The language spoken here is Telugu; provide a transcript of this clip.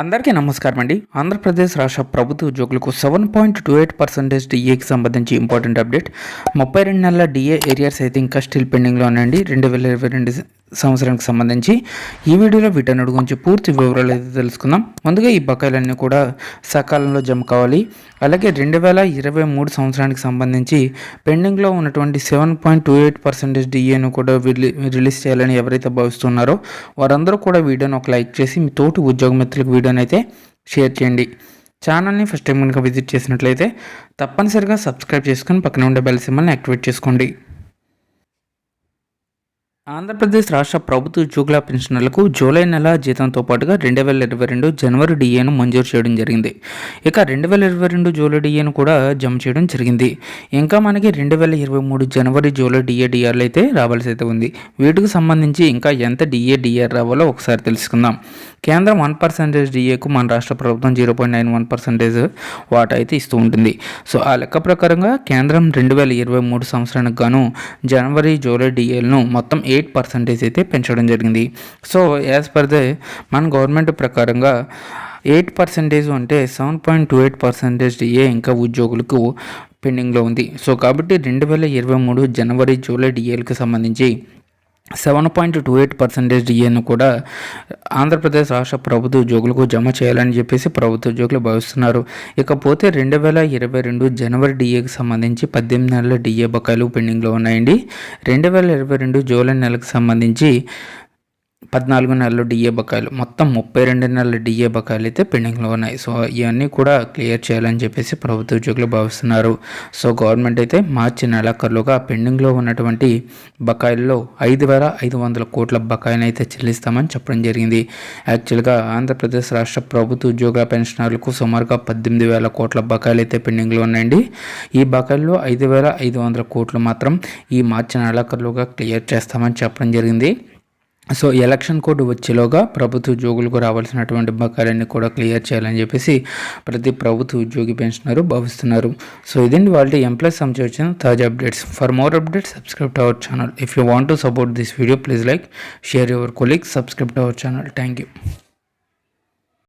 అందరికీ నమస్కారం అండి. ఆంధ్రప్రదేశ్ రాష్ట్ర ప్రభుత్వ ఉద్యోగులకు seven point two eight percentage డిఏకి సంబంధించి ఇంపార్టెంట్ అప్డేట్ ముప్పై రెండు నెలల డిఏ ఏరియాస్ అయితే ఇంకా స్టిల్ పెండింగ్లో ఉన్నాయండి రెండు వేల ఇరవై రెండు సంవత్సరానికి సంబంధించి ఈ వీడియోలో వీటన్నిటి గురించి పూర్తి వివరాలు అయితే తెలుసుకుందాం. ముందుగా ఈ బకాయిలన్నీ కూడా సకాలంలో జమ కావాలి. అలాగే రెండు వేల ఇరవై మూడు సంవత్సరానికి సంబంధించి పెండింగ్లో ఉన్నటువంటి seven point two eight percentage డిఏను కూడా రిలీజ్ చేయాలని ఎవరైతే భావిస్తున్నారో వారందరూ కూడా వీడియోని ఒక లైక్ చేసి మీ తోటి ఉద్యోగ మిత్రులకు వీడియోని అయితే షేర్ చేయండి. ఛానల్ని ఫస్ట్ టైం కనుక విజిట్ చేసినట్లయితే తప్పనిసరిగా సబ్స్క్రైబ్ చేసుకుని పక్కన ఉండే బెల్ సింబల్ని యాక్టివేట్ చేసుకోండి. ఆంధ్రప్రదేశ్ రాష్ట్ర ప్రభుత్వ ఉద్యోగుల పెన్షనర్లకు జూలై నెల జీతంతో పాటుగా రెండు వేల ఇరవై రెండు జనవరి డిఏను మంజూరు చేయడం జరిగింది. ఇక రెండు వేల ఇరవై రెండు జూలై డిఏను కూడా జమ చేయడం జరిగింది. ఇంకా మనకి రెండు వేల ఇరవై మూడు జనవరి జూలై డిఏ డిఆర్లు అయితే రావాల్సి అయితే ఉంది. వీటికి సంబంధించి ఇంకా ఎంత డిఏ డిఆర్ రావాలో ఒకసారి తెలుసుకుందాం. కేంద్రం వన్ పర్సెంటేజ్ డిఏకు మన రాష్ట్ర ప్రభుత్వం zero point nine one percentage వాటా అయితే ఇస్తూ ఉంటుంది. సో ఆ లెక్క ప్రకారంగా కేంద్రం రెండు వేల ఇరవై మూడు సంవత్సరానికి గాను జనవరి జూలై డిఏలను మొత్తం ఎయిట్ పర్సెంటేజ్ అయితే పెంచడం జరిగింది. సో యాజ్ పర్ ద మన గవర్నమెంట్ ప్రకారంగా ఎయిట్ పర్సెంటేజ్ అంటే seven point two eight percentage DA ఇంకా ఉద్యోగులకు పెండింగ్లో ఉంది. సో కాబట్టి రెండు వేల ఇరవై మూడు జనవరి జూలై డిఏలకు సంబంధించి seven point two eight percentage డిఏను కూడా ఆంధ్రప్రదేశ్ రాష్ట్ర ప్రభుత్వ ఉద్యోగులకు జమ చేయాలని చెప్పేసి ప్రభుత్వ ఉద్యోగులు భావిస్తున్నారు. ఇకపోతే రెండు వేల ఇరవై రెండు జనవరి డిఏకి సంబంధించి పద్దెనిమిది నెలల డిఏ బకాయిలు పెండింగ్లో ఉన్నాయండి. రెండు వేల ఇరవై రెండు జూలై నెలకు సంబంధించి పద్నాలుగు నెలలు డిఏ బకాయిలు మొత్తం ముప్పై రెండు నెలల డిఏ బకాయిలు అయితే పెండింగ్లో ఉన్నాయి. సో ఇవన్నీ కూడా క్లియర్ చేయాలని చెప్పేసి ప్రభుత్వ ఉద్యోగులు భావిస్తున్నారు. సో గవర్నమెంట్ అయితే మార్చి నెలాఖరులోగా పెండింగ్లో ఉన్నటువంటి బకాయిల్లో ఐదు వేల ఐదు వందల కోట్ల బకాయిని అయితే చెల్లిస్తామని చెప్పడం జరిగింది. యాక్చువల్గా ఆంధ్రప్రదేశ్ రాష్ట్ర ప్రభుత్వ ఉద్యోగుల పెన్షనర్లకు సుమారుగా పద్దెనిమిది వేల కోట్ల బకాయిలు అయితే పెండింగ్లో ఉన్నాయండి. ఈ బకాయిల్లో ఐదు వేల ఐదు వందల కోట్లు మాత్రం ఈ మార్చి నెలాఖరులోగా క్లియర్ చేస్తామని చెప్పడం జరిగింది. సో ఎలక్షన్ కోడ్ వచ్చేలోగా ప్రభుత్వ ఉద్యోగులకు రావాల్సినటువంటి బకాయిలన్నీ కూడా క్లియర్ చేయాలని చెప్పేసి ప్రతి ప్రభుత్వ ఉద్యోగి పెన్షనరు భావిస్తున్నారు. సో ఇదండి వాళ్ళ ఎంప్లాయీస్ సంబంధించిన తాజా updates. For more updates subscribe to our channel if you want to support this video please like share your colleague subscribe to our channel thank you